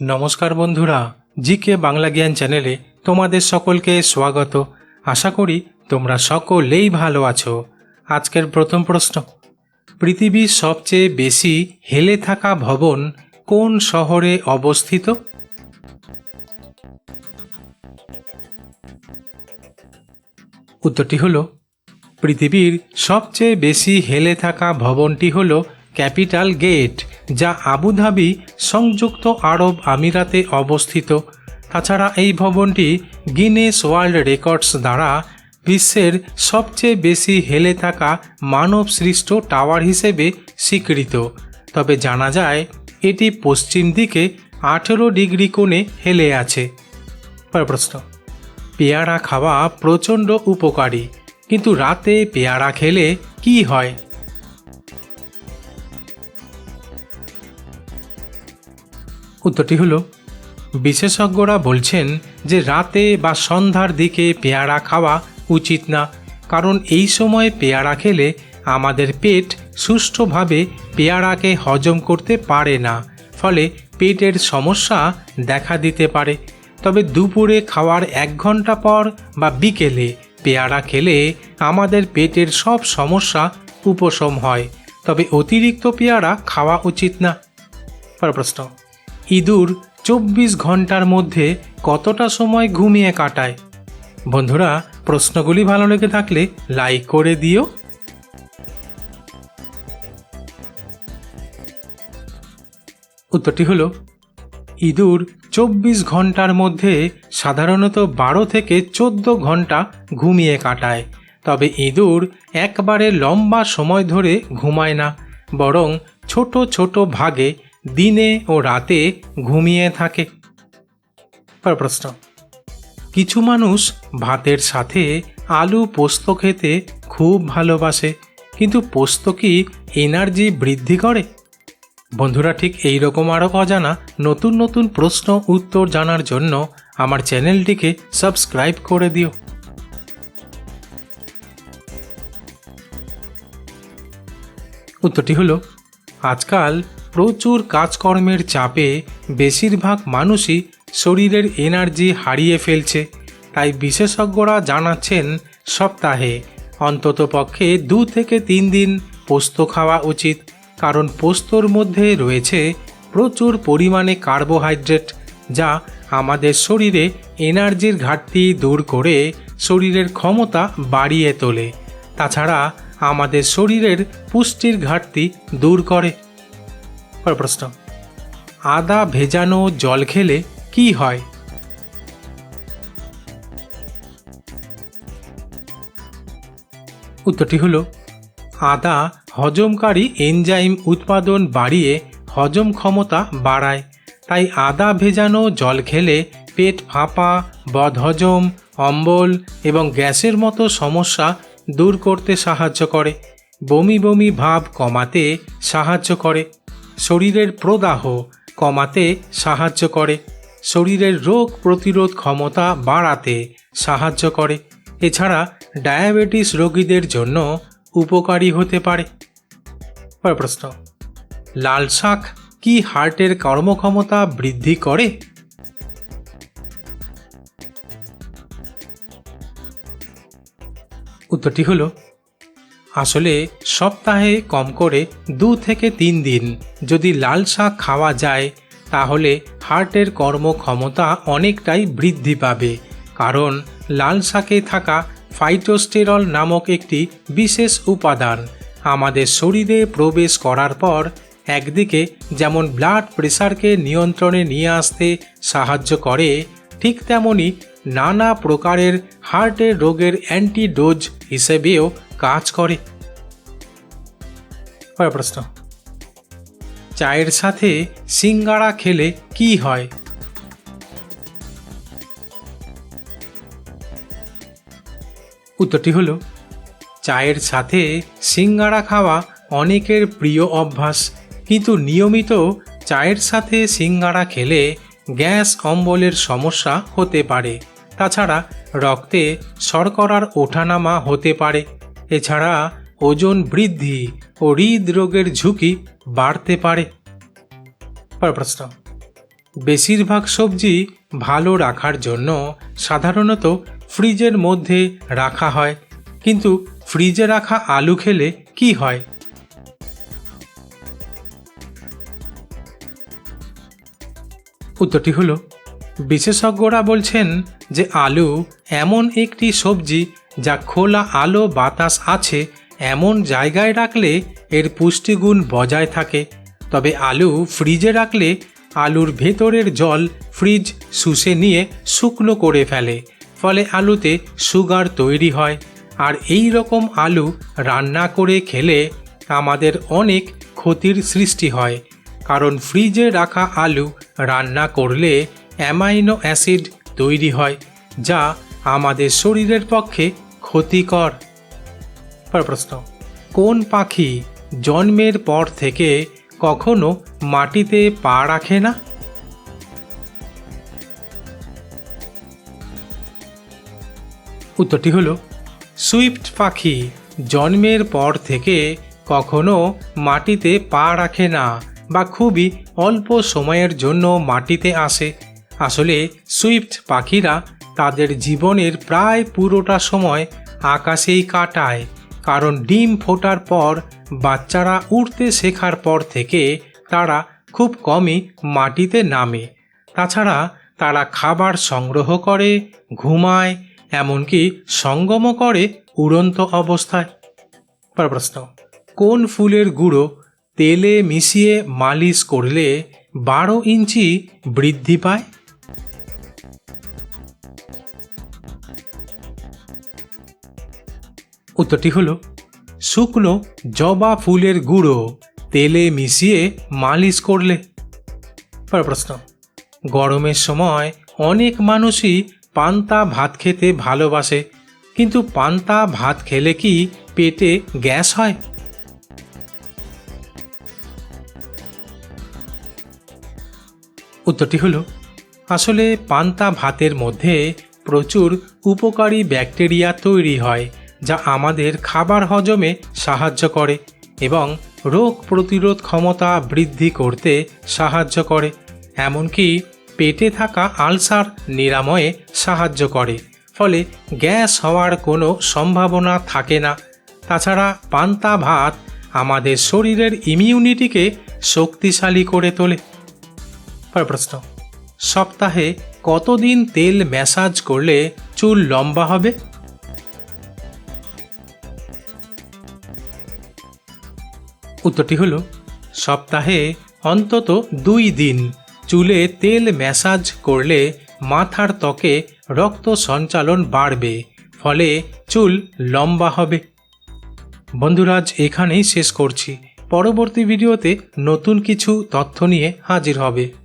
নমস্কার বন্ধুরা, জিকে বাংলা জ্ঞান চ্যানেলে তোমাদের সকলকে স্বাগত। আশা করি তোমরা সকলেই ভালো আছো। আজকের প্রথম প্রশ্ন, পৃথিবীর সবচেয়ে বেশি হেলে থাকা ভবন কোন শহরে অবস্থিত? উত্তরটি হলো, পৃথিবীর সবচেয়ে বেশি হেলে থাকা ভবনটি হল ক্যাপিটাল গেট। যা আবুধাবি সংযুক্ত আরব আমিরাতে অবস্থিত। তাছাড়া এই ভবনটি গিনেস ওয়ার্ল্ড রেকর্ডস দ্বারা বিশ্বের সবচেয়ে বেশি হেলে থাকা মানব সৃষ্ট টাওয়ার হিসেবে স্বীকৃত। তবে জানা যায়, এটি পশ্চিম দিকে আঠেরো ডিগ্রি কোণে হেলে আছে। প্রশ্ন, পেয়ারা খাওয়া প্রচণ্ড উপকারী, কিন্তু রাতে পেয়ারা খেলে কি হয়? উত্তরটি হলো, বিশেষজ্ঞরা বলছেন যে রাতে বা সন্ধ্যার দিকে পেয়ারা খাওয়া উচিত না, কারণ এই সময় পেয়ারা খেলে আমাদের পেট সুষ্ঠুভাবে পেয়ারাকে হজম করতে পারে না, ফলে পেটের সমস্যা দেখা দিতে পারে। তবে দুপুরে খাওয়ার এক ঘণ্টা পর বা বিকেলে পেয়ারা খেলে আমাদের পেটের সব সমস্যা উপশম হয়, তবে অতিরিক্ত পেয়ারা খাওয়া উচিত না। পরের প্রশ্ন। ইঁদুর চব্বিশ ঘণ্টার মধ্যে কতটা সময় ঘুমিয়ে কাটায়? বন্ধুরা, প্রশ্নগুলি ভালো লেগে থাকলে লাইক করে দিও। উত্তরটি হলো, ইঁদুর চব্বিশ ঘণ্টার মধ্যে সাধারণত বারো থেকে চোদ্দ ঘণ্টা ঘুমিয়ে কাটায়। তবে ইঁদুর একবারে লম্বা সময় ধরে ঘুমায় না, বরং ছোট ছোট ভাগে দিনে ও রাতে ঘুমিয়ে থাকে। প্রশ্ন। কিছু মানুষ ভাতের সাথে আলু পোস্ত খেতে খুব ভালোবাসে, কিন্তু পোস্ত কি এনার্জি বৃদ্ধি করে? বন্ধুরা, ঠিক এই রকম আরও অজানা নতুন নতুন প্রশ্ন উত্তর জানার জন্য আমার চ্যানেলটিকে সাবস্ক্রাইব করে দিও। উত্তরটি হলো, আজকাল প্রচুর কাজকর্মের চাপে বেশিরভাগ মানুষই শরীরের এনার্জি হারিয়ে ফেলছে। তাই বিশেষজ্ঞরা জানাচ্ছেন সপ্তাহে অন্ততপক্ষে দু থেকে তিন দিন পোস্ত খাওয়া উচিত, কারণ পোস্তর মধ্যে রয়েছে প্রচুর পরিমাণে কার্বোহাইড্রেট, যা আমাদের শরীরে এনার্জির ঘাটতি দূর করে শরীরের ক্ষমতা বাড়িয়ে তোলে। তাছাড়া আমাদের শরীরের পুষ্টির ঘাটতি দূর করে। পরের প্রশ্ন। আদা ভেজানো জল খেলে কি হয়? উত্তরটি হলো, আদা হজমকারী এনজাইম উৎপাদন বাড়িয়ে হজম ক্ষমতা বাড়ায়। তাই আদা ভেজানো জল খেলে পেট ফাঁপা বদহজম অম্বল এবং গ্যাসের মতো সমস্যা দূর করতে সাহায্য করে। বমি বমি ভাব কমাতে সাহায্য করে। শরীরের প্রদাহ কমাতে সাহায্য করে। শরীরের রোগ প্রতিরোধ ক্ষমতা বাড়াতে সাহায্য করে। এছাড়া ডায়াবেটিস রোগীদের জন্য উপকারী হতে পারে। প্রশ্ন, লাল শাক কি হার্টের কর্মক্ষমতা বৃদ্ধি করে? উত্তরটি হলো আসলে সপ্তাহে কম করে দু থেকে তিন দিন। যদি লাল শাক খাওয়া যায়, তাহলে হার্টের কর্মক্ষমতা অনেকটাই বৃদ্ধি পাবে। কারণ লাল শাকে থাকা ফাইটোস্টেরল নামক একটি বিশেষ উপাদান। আমাদের শরীরে প্রবেশ করার পর একদিকে যেমন ব্লাড প্রেশারকে নিয়ন্ত্রণে নিয়ে আসতে সাহায্য করে, ঠিক তেমনি নানা প্রকারের হার্টের রোগের অ্যান্টিডোজ হিসেবেও কাজ করে। পরের প্রশ্ন। চায়ের সাথে সিঙ্গারা খেলে কি হয়? উত্তরটি হলো, চায়ের সাথে সিঙ্গারা খাওয়া অনেকের প্রিয় অভ্যাস, কিন্তু নিয়মিত চায়ের সাথে সিঙ্গারা খেলে গ্যাস অম্বলের সমস্যা হতে পারে। তাছাড়া রক্তে শর্করার ওঠানামা হতে পারে। এছাড়া ওজন বৃদ্ধি ও হৃদরোগের ঝুঁকি বাড়তে পারে। প্রশ্ন। বেশিরভাগ সবজি ভালো রাখার জন্য সাধারণত ফ্রিজের মধ্যে রাখা হয়, কিন্তু ফ্রিজে রাখা আলু খেলে কি হয়? উত্তরটি হলো, বিশেষজ্ঞরা বলছেন যে আলু এমন একটি সবজি যা খোলা আলো বাতাস আছে, এমন জায়গায় রাখলে এর পুষ্টিগুণ বজায় থাকে। তবে আলু ফ্রিজে রাখলে আলুর ভেতরের জল ফ্রিজ শুষে নিয়ে শুকনো করে ফেলে, ফলে আলুতে সুগার তৈরি হয়। আর এই রকম আলু রান্না করে খেলে আমাদের অনেক ক্ষতির সৃষ্টি হয়, কারণ ফ্রিজে রাখা আলু রান্না করলে অ্যামাইনো অ্যাসিড তৈরি হয়, যা আমাদের শরীরের পক্ষে ক্ষতিকর। প্রশ্ন, কোন পাখি জন্মের পর থেকে কখনো মাটিতে পা রাখে না? উত্তরটি হলো, সুইফট পাখি জন্মের পর থেকে কখনো মাটিতে পা রাখে না বা খুবই অল্প সময়ের জন্য মাটিতে আসে। আসলে সুইফট পাখিরা তাদের জীবনের প্রায় পুরোটা সময় আকাশেই কাটায়, কারণ ডিম ফোটার পর বাচ্চারা উড়তে শেখার পর থেকে তারা খুব কমই মাটিতে নামে। তাছাড়া তারা খাবার সংগ্রহ করে, ঘুমায়, এমনকি সঙ্গমও করে উড়ন্ত অবস্থায়। প্রশ্ন, কোন ফুলের গুঁড়ো তেলে মিশিয়ে মালিশ করলে বারো ইঞ্চি বৃদ্ধি পায়? উত্তরটি হলো, শুকনো জবা ফুলের গুঁড়ো তেলে মিশিয়ে মালিশ করলে। পরের প্রশ্ন, গরমের সময় অনেক মানুষই পান্তা ভাত খেতে ভালোবাসে, কিন্তু পান্তা ভাত খেলে কি পেটে গ্যাস হয়? উত্তরটি হলো, আসলে পান্তা ভাতের মধ্যে প্রচুর উপকারী ব্যাকটেরিয়া তৈরি হয় যা আমাদের খাবার হজমে সাহায্য করে এবং রোগ প্রতিরোধ ক্ষমতা বৃদ্ধি করতে সাহায্য করে, এমনকি পেটে থাকা আলসার নিরাময়ে সাহায্য করে। ফলে গ্যাস হওয়ার কোনো সম্ভাবনা থাকে না। তাছাড়া পান্তা ভাত আমাদের শরীরের ইমিউনিটিকে শক্তিশালী করে তোলে। প্রশ্ন, সপ্তাহে কতদিন তেল ম্যাসাজ করলে চুল লম্বা হবে? উত্তরটি হলো, সপ্তাহে অন্তত দুই দিন চুলে তেল ম্যাসাজ করলে মাথার ত্বকে রক্ত সঞ্চালন বাড়বে, ফলে চুল লম্বা হবে। বন্ধুরাজ এখানেই শেষ করছি। পরবর্তী ভিডিওতে নতুন কিছু তথ্য নিয়ে হাজির হবে।